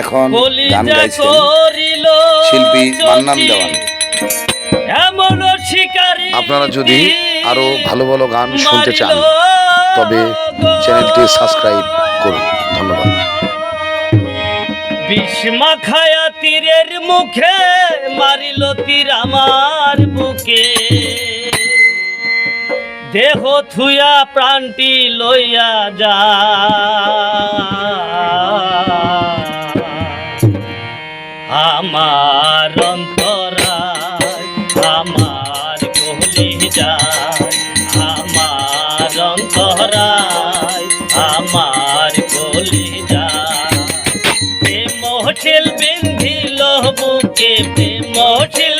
এখন গান গাইছেন শিল্পী মান্নান দেওয়ান। আপনারা যদি আরও ভালো ভালো গান শুনতে চান তবে চ্যানেলটি সাবস্ক্রাইব করুন। ধন্যবাদ। বিষ্মা খায়া তীরের মুখে মারিল তীর আমার বুকে। দেহ থুয়া প্রাণটি লইয়া যা ছিল বিন্ধিল বুকে প্রেম ছিল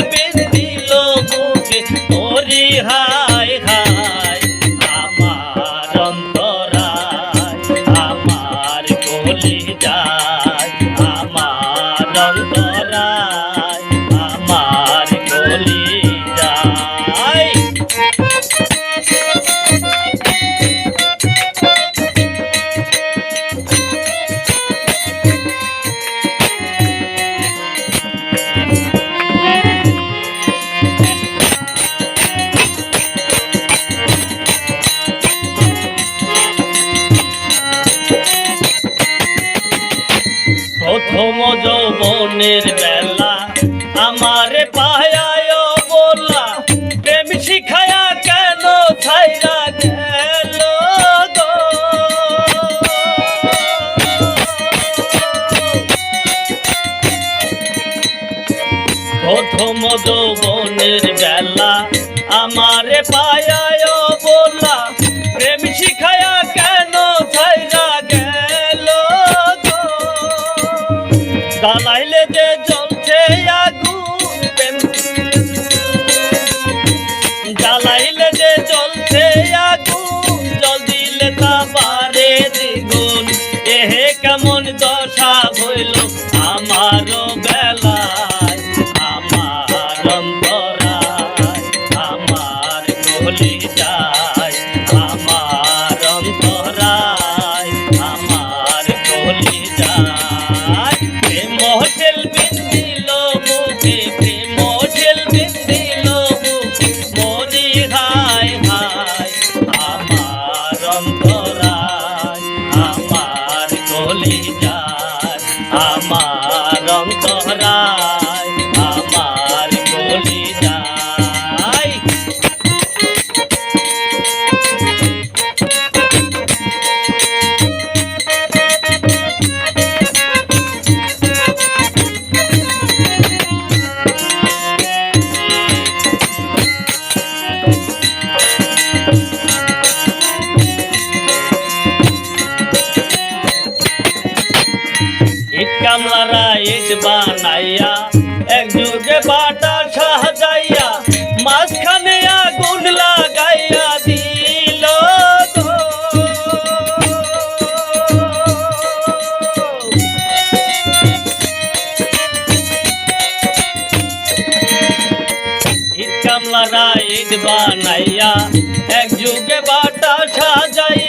যৌবনের বেলা আমারে পায়ায় বলা প্রেম শিখায়া কেন ছাইরা গেল? প্রথম যৌবনের বেলা আমারে পায়ায় আমার অন্তরায় কামলারা ইট বানাইয়া, এক যুগে বাটা সাজাইয়া, মাঝখানে আগুন লাগাইয়া দিল। ইট কামলারা ইট বানাইয়া, এক যুগে বাটা সাজাইয়া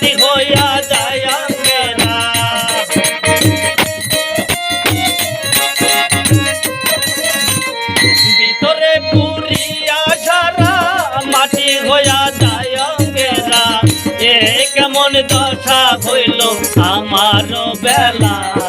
মাটি হইয়া যায় আঙ্গেরা ভিতরে পুরিয়া সারা, মাটি হইয়া যায় অঙ্গেরা এ কেমন দশা হইল আমার বেলায়